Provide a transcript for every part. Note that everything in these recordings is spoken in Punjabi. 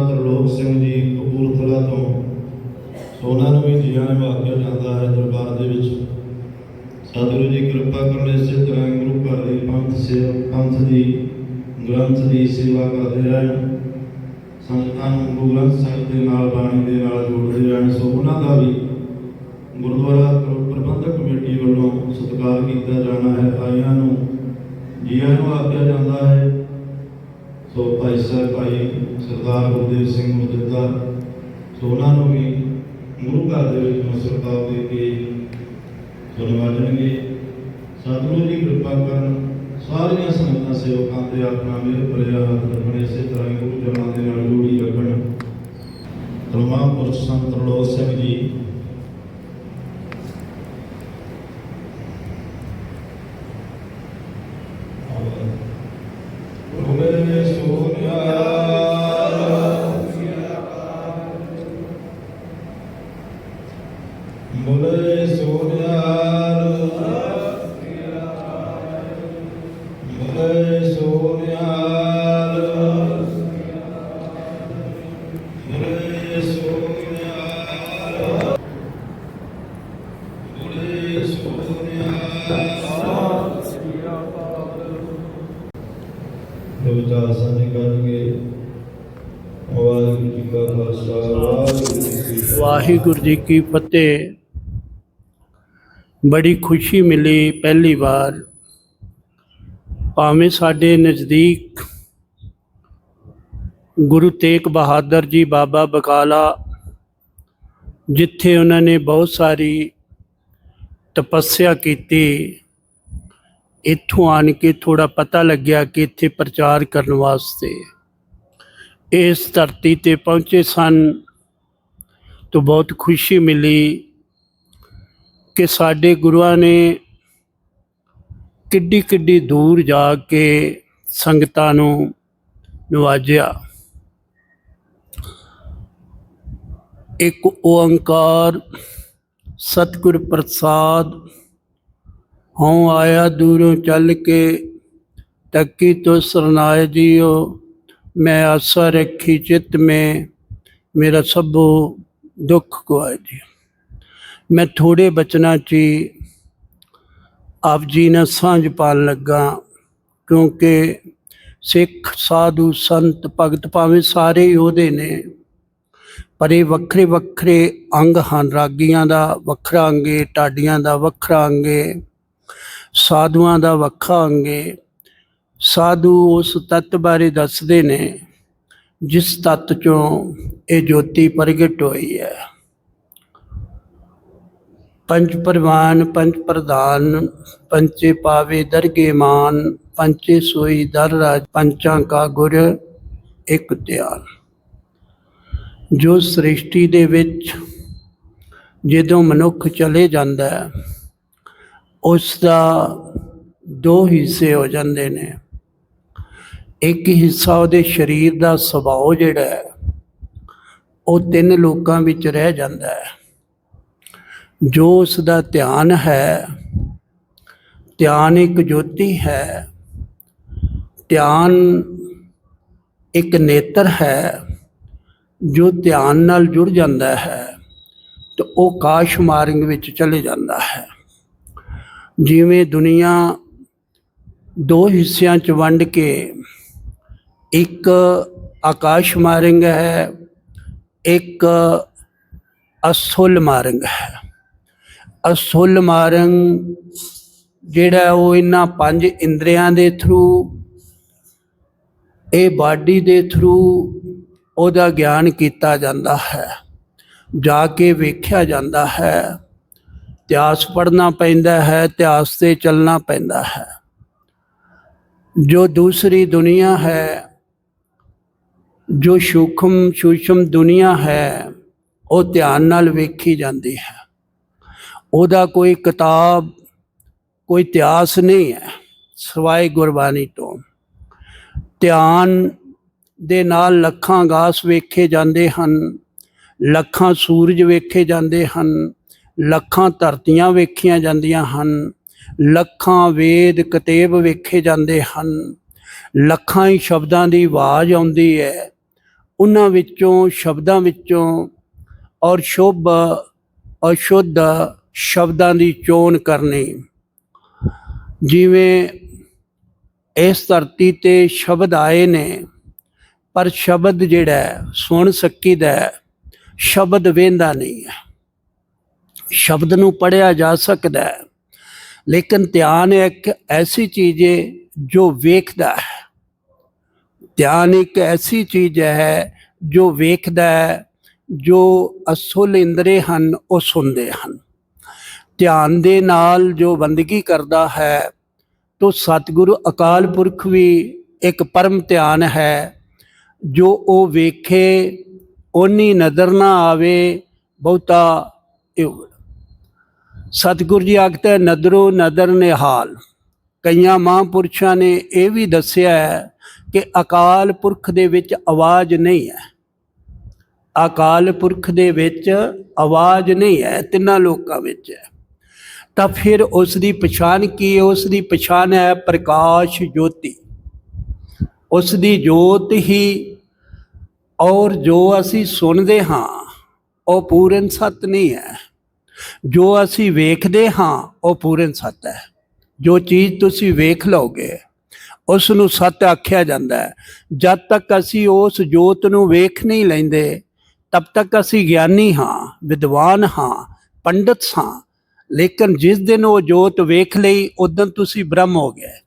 ਤਰਲੋਕ ਸਿੰਘ ਜੀ ਕਪੂਰਥਲਾ ਤੋਂ ਸੋ ਉਹਨਾਂ ਨੂੰ ਵੀ ਜੀਆਂ ਵਾਕਿਆ ਜਾਂਦਾ ਹੈ ਦਰਬਾਰ ਦੇ ਵਿੱਚ ਸਤਿਗੁਰੂ ਜੀ ਕਿਰਪਾ ਕਰਨ ਇਸੇ ਤਰ੍ਹਾਂ ਹੀ ਗੁਰੂ ਘਰ ਦੀ ਪੰਥ ਸੇਵਾ ਪੰਥ ਦੀ ਗ੍ਰੰਥ ਦੀ ਸੇਵਾ ਕਰਦੇ ਰਹਿਣ ਸੰਗਤਾਂ ਨੂੰ ਗੁਰੂ ਗ੍ਰੰਥ ਸਾਹਿਬ ਦੇ ਨਾਲ ਬਾਣੀ ਦੇ ਨਾਲ ਜੋੜਦੇ ਰਹਿਣ ਸੋ ਉਹਨਾਂ ਦਾ ਵੀ ਗੁਰਦੁਆਰਾ ਪ੍ਰਬੰਧਕ ਕਮੇਟੀ ਵੱਲੋਂ ਸਤਿਕਾਰ ਕੀਤਾ ਜਾਣਾ ਹੈ ਆਇਆਂ ਨੂੰ ਜੀਆਂ ਨੂੰ ਆਖਿਆ ਜਾਂਦਾ ਹੈ ਸੋ ਭਾਈ ਸਾਹਿਬ, ਭਾਈ ਸਰਦਾਰ ਗੁਰਦੇਵ ਸਿੰਘ ਮੁਦੱਤਾ ਸੋ ਉਹਨਾਂ ਨੂੰ ਵੀ ਗੁਰੂ ਘਰ ਦੇ ਵਿੱਚ ਮਸਰਤਾਵ ਦੇ ਕੇ ਸੋ ਸਤਿਗੁਰੂ ਜੀ ਕਿਰਪਾ ਕਰਨ, ਸਾਰੀਆਂ ਸੰਗਤਾਂ ਸੇਵਕਾਂ ਤੇ ਆਪਣਾ ਮਿਹਰ ਭਰਿਆ ਹੱਥ ਰੱਖਣ, ਇਸੇ ਤਰ੍ਹਾਂ ਹੀ ਗੁਰੂ ਜਨਾਂ ਦੇ ਨਾਲ ਜੋੜੀ ਰੱਖਣ। ਮਹਾਂਪੁਰਸ਼ ਸੰਤ ਰਲੋਕ ਸਿੰਘ ਜੀ। ਗੁਰੇ ਮੁਲੇ ਸੋਨਿਆਰ ਮੁਲੇ ਸੋਨਿਆਰ ਦੋ ਵਿਚਾਰ ਸਾਂਝੇ ਕਰਨਗੇ ਵਾਹਿਗੁਰੂ ਜੀ ਕਾ ਖਾਲਸਾ ਗੁਰੂ ਤੇਗ ਬਹਾਦਰ ਜੀ ਬਾਬਾ ਬਕਾਲਾ, ਜਿੱਥੇ ਉਹਨਾਂ ਨੇ ਬਹੁਤ ਸਾਰੀ ਤਪੱਸਿਆ ਕੀਤੀ। ਇੱਥੋਂ ਆਣ ਕੇ ਥੋੜਾ ਪਤਾ ਲੱਗਿਆ ਕਿ ਇੱਥੇ ਪ੍ਰਚਾਰ ਕਰਨ ਵਾਸਤੇ ਇਸ ਧਰਤੀ ਤੇ ਪਹੁੰਚੇ ਸਨ ਤੋਂ ਬਹੁਤ ਖੁਸ਼ੀ ਮਿਲੀ ਕਿ ਸਾਡੇ ਗੁਰੂਆਂ ਨੇ ਕਿੱਡੀ ਕਿੱਡੀ ਦੂਰ ਜਾ ਕੇ ਸੰਗਤਾਂ ਨੂੰ ਨਵਾਜਿਆ। ਇੱਕ ਓੰਕਾਰ, ਸਤਿਗੁਰ ਪ੍ਰਸਾਦ, ਹਉ ਆਇਆ ਦੂਰੋਂ ਚੱਲ ਕੇ ਤੱਕੀ ਤੋ ਸਰਨਾਇ ਜੀਓ ਮੈਂ ਆਸਾ ਰੱਖੀ ਚਿੱਤ ਮੈਂ, ਮੇਰਾ ਸਭੋ ਦੁੱਖ ਗਵਾਏ ਜੀ ਮੈਂ ਥੋੜੇ ਬਚਨਾਂ 'ਚ ਹੀ ਆਪ ਜੀ ਨਾਲ ਸਾਂਝ ਪਾਣ ਲੱਗਾ, ਕਿਉਂਕਿ ਸਿੱਖ, ਸਾਧੂ, ਸੰਤ, ਭਗਤ ਭਾਵੇਂ ਸਾਰੇ ਹੀ ਉਹਦੇ ਨੇ ਪਰ ਇਹ ਵੱਖਰੇ ਵੱਖਰੇ ਅੰਗ ਹਨ। ਰਾਗੀਆਂ ਦਾ ਵੱਖਰਾ ਅੰਗੇ ਟਾਡੀਆਂ ਦਾ ਵੱਖਰਾ ਅੰਗੇ ਸਾਧੂਆਂ ਦਾ ਵੱਖਰਾ ਅੰਗੇ ਸਾਧੂ ਉਸ ਤੱਤ ਬਾਰੇ ਦੱਸਦੇ ਨੇ ਜਿਸ ਤੱਤ ਚੋਂ ਇਹ ਜੋਤੀ ਪ੍ਰਗਟ ਹੋਈ ਹੈ। ਪੰਜ ਪਰਵਾਨ, ਪੰਜ ਪ੍ਰਧਾਨ ਪੰਚੇ ਪਾਵੇ ਦਰਗੇ ਮਾਨ ਪੰਚੇ ਸੋਈ ਦਰ ਰਾਜ, ਪੰਚਾਂ ਕਾ ਗੁਰ, ਇੱਕ ਧਿਆਨ ਜੋ ਸ੍ਰਿਸ਼ਟੀ ਦੇ ਵਿੱਚ ਜਦੋਂ ਮਨੁੱਖ ਚਲੇ ਜਾਂਦਾ ਹੈ ਉਸ ਦਾ ਦੋ ਹਿੱਸੇ ਹੋ ਜਾਂਦੇ ਨੇ। ਇੱਕ ਹਿੱਸਾ ਉਹਦੇ ਸਰੀਰ ਦਾ ਸੁਭਾਅ ਜਿਹੜਾ ਹੈ, ਉਹ ਤਿੰਨ ਲੋਕਾਂ ਵਿੱਚ ਰਹਿ ਜਾਂਦਾ ਹੈ। ਜੋ ਉਸ ਦਾ ਧਿਆਨ ਹੈ, ਧਿਆਨ ਇੱਕ ਜੋਤੀ ਹੈ, ਧਿਆਨ ਇੱਕ ਨੇਤਰ ਹੈ ਜੋ ਧਿਆਨ ਨਾਲ ਜੁੜ ਜਾਂਦਾ ਹੈ, ਤੇ ਉਹ ਕਾਸ਼ ਮਾਰਗ ਵਿੱਚ ਚਲੇ ਜਾਂਦਾ ਹੈ। ਜਿਵੇਂ ਦੁਨੀਆ ਦੋ ਹਿੱਸਿਆਂ 'ਚ ਵੰਡ ਕੇ ਇੱਕ ਆਕਾਸ਼ ਮਾਰਗ ਹੈ, ਇੱਕ ਅਸੁਲ ਮਾਰਗ ਹੈ। ਅਸੁਲ ਮਾਰਗ ਜਿਹੜਾ ਉਹ ਇਹਨਾਂ ਪੰਜ ਇੰਦਰੀਆਂ ਦੇ ਥਰੂ ਇਹ ਬਾਡੀ ਦੇ ਥਰੂ ਉਹਦਾ ਗਿਆਨ ਕੀਤਾ ਜਾਂਦਾ ਹੈ, ਜਾ ਕੇ ਵੇਖਿਆ ਜਾਂਦਾ ਹੈ। ਇਤਿਹਾਸ ਪੜ੍ਹਨਾ ਪੈਂਦਾ ਹੈ, ਇਤਿਹਾਸ ਤੇ ਚੱਲਣਾ ਪੈਂਦਾ ਹੈ। ਜੋ ਦੂਸਰੀ ਦੁਨੀਆ ਹੈ, ਜੋ ਸੂਖਮ ਸੂਸ਼ਮ ਦੁਨੀਆ ਹੈ, ਉਹ ਧਿਆਨ ਨਾਲ ਵੇਖੀ ਜਾਂਦੀ ਹੈ। ਉਹਦਾ ਕੋਈ ਕਿਤਾਬ, ਕੋਈ ਇਤਿਹਾਸ ਨਹੀਂ ਹੈ, ਸਵਾਏ ਗੁਰਬਾਣੀ ਤੋਂ। ਧਿਆਨ ਦੇ ਨਾਲ ਲੱਖਾਂ ਗਾਸ ਵੇਖੇ ਜਾਂਦੇ ਹਨ, ਲੱਖਾਂ ਸੂਰਜ ਵੇਖੇ ਜਾਂਦੇ ਹਨ, ਲੱਖਾਂ ਧਰਤੀਆਂ ਵੇਖੀਆਂ ਜਾਂਦੀਆਂ ਹਨ, ਲੱਖਾਂ ਵੇਦ ਕਤੇਬ ਵੇਖੇ ਜਾਂਦੇ ਹਨ, ਲੱਖਾਂ ਹੀ ਸ਼ਬਦਾਂ ਦੀ ਆਵਾਜ਼ ਆਉਂਦੀ ਹੈ। ਉਹਨਾਂ ਵਿੱਚੋਂ, ਸ਼ਬਦਾਂ ਵਿੱਚੋਂ ਔਰ ਸ਼ੁਭ, ਅਸ਼ੁੱਧ ਸ਼ਬਦਾਂ ਦੀ ਚੋਣ ਕਰਨੀ। ਜਿਵੇਂ ਇਸ ਧਰਤੀ ਤੇ ਸ਼ਬਦ ਆਏ ਨੇ ਪਰ ਸ਼ਬਦ ਜਿਹੜਾ ਸੁਣ ਸਕੀਦਾ ਹੈ, ਸ਼ਬਦ ਵੇਂਦਾ ਨਹੀਂ ਹੈ। ਸ਼ਬਦ ਨੂੰ ਪੜਿਆ ਜਾ ਸਕਦਾ ਹੈ ਲੇਕਿਨ ਧਿਆਨ ਇੱਕ ਐਸੀ ਚੀਜ਼ ਹੈ ਜੋ ਵੇਖਦਾ ਹੈ। ਧਿਆਨ ਇੱਕ ਐਸੀ ਚੀਜ਼ ਹੈ ਜੋ ਵੇਖਦਾ ਹੈ ਜੋ ਅਸਲ ਇੰਦਰੇ ਹਨ ਉਹ ਸੁਣਦੇ ਹਨ। ਧਿਆਨ ਦੇ ਨਾਲ ਜੋ ਬੰਦਗੀ ਕਰਦਾ ਹੈ ਤੋ ਸਤਿਗੁਰੂ ਅਕਾਲ ਪੁਰਖ ਵੀ ਇੱਕ ਪਰਮ ਧਿਆਨ ਹੈ। ਜੋ ਉਹ ਵੇਖੇ, ਓਨੀ ਨਜ਼ਰ ਨਾ ਆਵੇ, ਬਹੁਤਾ ਇਹ ਸਤਿਗੁਰੂ ਜੀ ਆਖਦਾ ਨਦਰੋ ਨਦਰ ਨਿਹਾਲ ਕਈਆਂ ਮਹਾਂਪੁਰਸ਼ਾਂ ਨੇ ਇਹ ਵੀ ਦੱਸਿਆ ਹੈ ਕਿ ਅਕਾਲ ਪੁਰਖ ਦੇ ਵਿੱਚ ਆਵਾਜ਼ ਨਹੀਂ ਹੈ। ਅਕਾਲ ਪੁਰਖ ਦੇ ਵਿੱਚ ਆਵਾਜ਼ ਨਹੀਂ ਹੈ, ਤਿੰਨਾਂ ਲੋਕਾਂ ਵਿੱਚ ਹੈ। ਤਾਂ ਫਿਰ ਉਸ ਦੀ ਪਛਾਣ ਕੀ ਹੈ? ਉਸ ਦੀ ਪਛਾਣ ਹੈ ਪ੍ਰਕਾਸ਼ ਜੋਤੀ। ਉਸ ਦੀ ਜੋਤ ਹੀ ਔਰ ਜੋ ਅਸੀਂ ਸੁਣਦੇ ਹਾਂ, ਉਹ ਪੂਰਨ ਸਤ ਨਹੀਂ ਹੈ। ਜੋ ਅਸੀਂ ਵੇਖਦੇ ਹਾਂ, ਉਹ ਪੂਰਨ ਸਤ ਹੈ। ਜੋ ਚੀਜ਼ ਤੁਸੀਂ ਵੇਖ ਲਓਗੇ ਉਸ ਨੂੰ ਸਤ ਆਖਿਆ ਜਾਂਦਾ ਹੈ। ਜਦ ਤੱਕ ਅਸੀਂ ਉਸ ਜੋਤ ਨੂੰ ਵੇਖ ਨਹੀਂ ਲੈਂਦੇ, ਤਬ ਤੱਕ ਅਸੀਂ ਗਿਆਨੀ ਹਾਂ, ਵਿਦਵਾਨ ਹਾਂ, ਪੰਡਤ ਹਾਂ। ਲੇਕਿਨ ਜਿਸ ਦਿਨ ਉਹ ਜੋਤ ਵੇਖ ਲਈ, ਉਦੋਂ ਤੁਸੀਂ ਬ੍ਰਹਮ ਹੋ ਗਏ।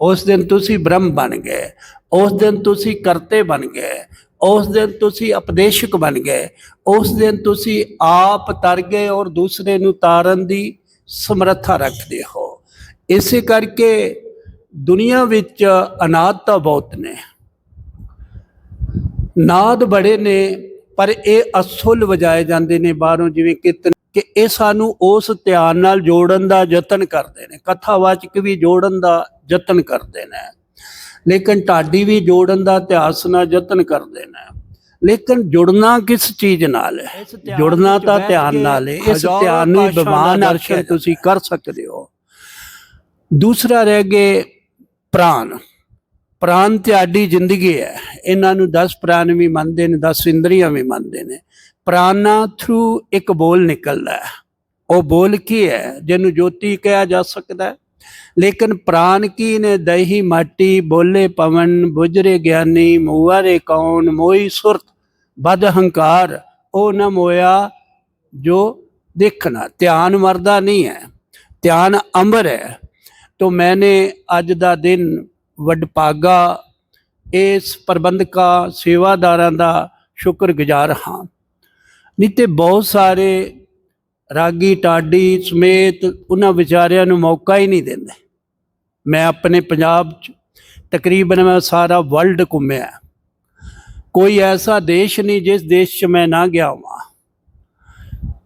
ਉਸ ਦਿਨ ਤੁਸੀਂ ਬ੍ਰਹਮ ਬਣ ਗਏ, ਉਸ ਦਿਨ ਤੁਸੀਂ ਕਰਤੇ ਬਣ ਗਏ, ਉਸ ਦਿਨ ਤੁਸੀਂ ਉਪਦੇਸ਼ਕ ਬਣ ਗਏ, ਉਸ ਦਿਨ ਤੁਸੀਂ ਆਪ ਤਰ ਗਏ ਔਰ ਦੂਸਰੇ ਨੂੰ ਤਾਰਨ ਦੀ ਸਮਰੱਥਾ ਰੱਖਦੇ ਹੋ। ਇਸੇ ਕਰਕੇ ਦੁਨੀਆ ਵਿੱਚ ਅਨਾਦ ਤਾਂ ਬਹੁਤ ਨੇ। ਨਾਦ ਬੜੇ ਨੇ, ਪਰ ਇਹ ਅਸੁਲ ਵਜਾਏ ਜਾਂਦੇ ਨੇ ਬਾਹਰੋਂ, ਜਿਵੇਂ ਕੀਰਤਨ ਕਿ ਇਹ ਸਾਨੂੰ ਉਸ ਧਿਆਨ ਨਾਲ ਜੋੜਨ ਦਾ ਯਤਨ ਕਰਦੇ ਨੇ ਕਥਾਵਾਚਕ ਵੀ ਜੋੜਨ ਦਾ ਯਤਨ ਕਰਦੇ ਨੇ। ਲੇਕਿਨ ਢਾਡੀ ਵੀ ਜੋੜਨ ਦਾ ਇਤਿਹਾਸ ਨਾਲ ਯਤਨ ਕਰਦੇ ਨੇ। ਲੇਕਿਨ ਜੁੜਨਾ ਕਿਸ ਚੀਜ਼ ਨਾਲ ਹੈ? ਜੁੜਨਾ ਤਾਂ ਧਿਆਨ ਨਾਲ ਹੈ। ਇਸ ਧਿਆਨ ਨੂੰ ਹੀ ਵਿਮਾਨ ਅਰਸ਼ਨ ਤੁਸੀਂ ਕਰ ਸਕਦੇ ਹੋ। ਦੂਸਰਾ ਰਹਿ ਗਏ ਪ੍ਰਾਨ ਪ੍ਰਾਨ ਤੁਹਾਡੀ ਜ਼ਿੰਦਗੀ ਹੈ। ਇਹਨਾਂ ਨੂੰ 10 ਪ੍ਰਾਨ ਵੀ ਮੰਨਦੇ ਨੇ 10 ਇੰਦਰੀਆਂ ਵੀ ਮੰਨਦੇ ਨੇ। ਪ੍ਰਾਨਾ ਥਰੂ ਇੱਕ ਬੋਲ ਨਿਕਲਦਾ ਹੈ। ਉਹ ਬੋਲ ਕੀ ਹੈ? ਜਿਹਨੂੰ ਜੋਤੀ ਕਿਹਾ ਜਾ ਸਕਦਾ ਹੈ। ਲੇਕਿਨ ਪ੍ਰਾਨ ਕੀ ਨੇ? ਦਹੀ, ਮਾਟੀ, ਬੋਲੇ ਪਵਨ ਬੁਜਰੇ ਗਿਆਨੀ ਮੂਵਾਰੇ ਕੌਣ, ਮੋਈ ਸੁਰਤ, ਬਦ ਹੰਕਾਰ, ਉਹ ਨਾ ਮੋਇਆ ਜੋ ਦੇਖਣਾ। ਧਿਆਨ ਮਰਦਾ ਨਹੀਂ ਹੈ। ਧਿਆਨ ਅਮਰ ਹੈ। ਤੋ ਮੈਨੇ ਅੱਜ ਦਾ ਦਿਨ ਵਡਪਾਗਾ ਇਸ ਪ੍ਰਬੰਧਕਾਂ, ਸੇਵਾਦਾਰਾਂ ਦਾ ਸ਼ੁਕਰਗੁਜ਼ਾਰ ਹਾਂ। ਨਹੀਂ ਤੇ ਬਹੁਤ ਸਾਰੇ ਰਾਗੀ, ਟਾਡੀ ਸਮੇਤ ਉਹਨਾਂ ਵਿਚਾਰਿਆਂ ਨੂੰ ਮੌਕਾ ਹੀ ਨਹੀਂ ਦਿੰਦੇ। ਮੈਂ ਆਪਣੇ ਪੰਜਾਬ ਚ ਤਕਰੀਬਨ ਮੈਂ ਸਾਰਾ ਵਰਲਡ ਘੁੰਮਿਆ। ਕੋਈ ਐਸਾ ਦੇਸ਼ ਨਹੀਂ ਜਿਸ ਦੇਸ਼ 'ਚ ਮੈਂ ਨਾ ਗਿਆ ਹਾਂ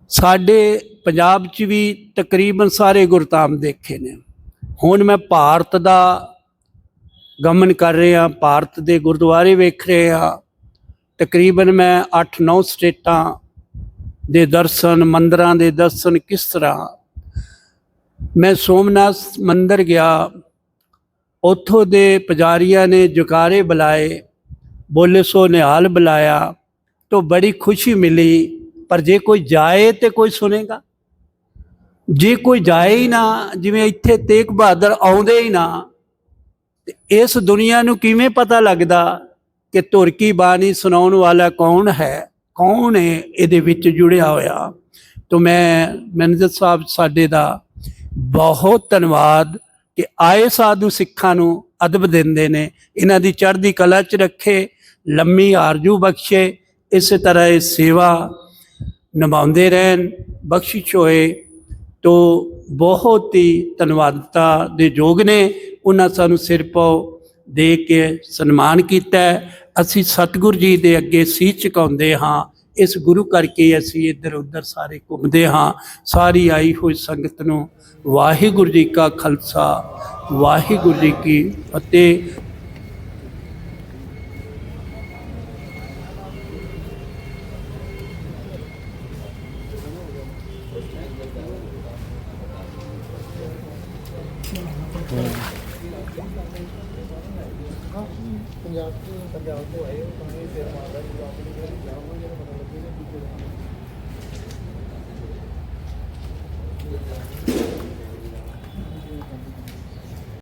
ਸਾਡੇ ਪੰਜਾਬ 'ਚ ਵੀ ਤਕਰੀਬਨ ਸਾਰੇ ਗੁਰਧਾਮ ਦੇਖੇ ਨੇ। ਹੁਣ ਮੈਂ ਭਾਰਤ ਦਾ ਗਮਨ ਕਰ ਰਿਹਾ, ਭਾਰਤ ਦੇ ਗੁਰਦੁਆਰੇ ਵੇਖ ਰਿਹਾ। ਤਕਰੀਬਨ ਮੈਂ 8-9 ਸਟੇਟਾਂ ਦੇ ਦਰਸ਼ਨ, ਮੰਦਰਾਂ ਦੇ ਦਰਸ਼ਨ ਕਿਸ ਤਰ੍ਹਾਂ? ਮੈਂ ਸੋਮਨਾਥ ਮੰਦਰ ਗਿਆ। ਉੱਥੋਂ ਦੇ ਪੁਜਾਰੀਆਂ ਨੇ ਜੁਕਾਰੇ ਬੁਲਾਏ, ਬੋਲੇ ਸੋ ਨਿਹਾਲ ਬੁਲਾਇਆ, ਤਾਂ ਬੜੀ ਖੁਸ਼ੀ ਮਿਲੀ। ਪਰ ਜੇ ਕੋਈ ਜਾਏ ਤੇ ਕੋਈ ਸੁਨੇਗਾ ਜੇ ਕੋਈ ਜਾਏ ਹੀ ਨਾ, ਜਿਵੇਂ ਇੱਥੇ ਤੇਗ ਬਹਾਦਰ ਆਉਂਦੇ ਹੀ ਨਾ, ਤੇ ਇਸ ਦੁਨੀਆ ਨੂੰ ਕਿਵੇਂ ਪਤਾ ਲੱਗਦਾ ਕਿ ਤੁਰਕੀ ਬਾਣੀ ਸੁਣਾਉਣ ਵਾਲਾ ਕੌਣ ਹੈ? ਕੌਣ ਹੈ ਇਹਦੇ ਵਿੱਚ ਜੁੜਿਆ ਹੋਇਆ? ਤਾਂ ਮੈਂ ਮੈਨੇਜਰ ਸਾਹਿਬ ਸਾਡੇ ਦਾ ਬਹੁਤ ਧੰਨਵਾਦ ਕਿ ਆਏ ਸਾਧੂ ਸਿੱਖਾਂ ਨੂੰ ਅਦਬ ਦਿੰਦੇ ਨੇ, ਇਹਨਾਂ ਦੀ ਚੜ੍ਹਦੀ ਕਲਾ 'ਚ ਰੱਖੇ, ਲੰਮੀ ਆਰਜੂ ਬਖਸ਼ੇ, ਇਸੇ ਤਰ੍ਹਾਂ ਇਹ ਸੇਵਾ ਨਿਭਾਉਂਦੇ ਰਹਿਣ, ਬਖਸ਼ਿਸ਼ ਹੋਏ। ਤੋਂ ਬਹੁਤ ਹੀ ਧੰਨਵਾਦਤਾ ਦੇ ਯੋਗ ਨੇ, ਉਹਨਾਂ ਸਾਨੂੰ ਸਿਰ ਪਾਉ ਦੇ ਕੇ ਸਨਮਾਨ ਕੀਤਾ ਅਸੀਂ ਸਤਿਗੁਰੂ ਜੀ ਦੇ ਅੱਗੇ ਸੀਸ ਝੁਕਾਉਂਦੇ ਹਾਂ। ਇਸ ਗੁਰੂ ਕਰਕੇ ਅਸੀਂ ਇੱਧਰ ਉੱਧਰ ਸਾਰੇ ਘੁੰਮਦੇ ਹਾਂ। ਸਾਰੀ ਆਈ ਹੋਈ ਸੰਗਤ ਨੂੰ ਵਾਹਿਗੁਰੂ ਜੀ ਕਾ ਖਾਲਸਾ, ਵਾਹਿਗੁਰੂ ਜੀ ਕੀ ਫਤਿਹ। ਹਾਂ ਪੰਜਾਬ ਤੋਂ ਪੰਜਾਬ ਤੋਂ ਆਏ ਤਾਂ ਇਹ ਪਤਾ ਲੱਗੇ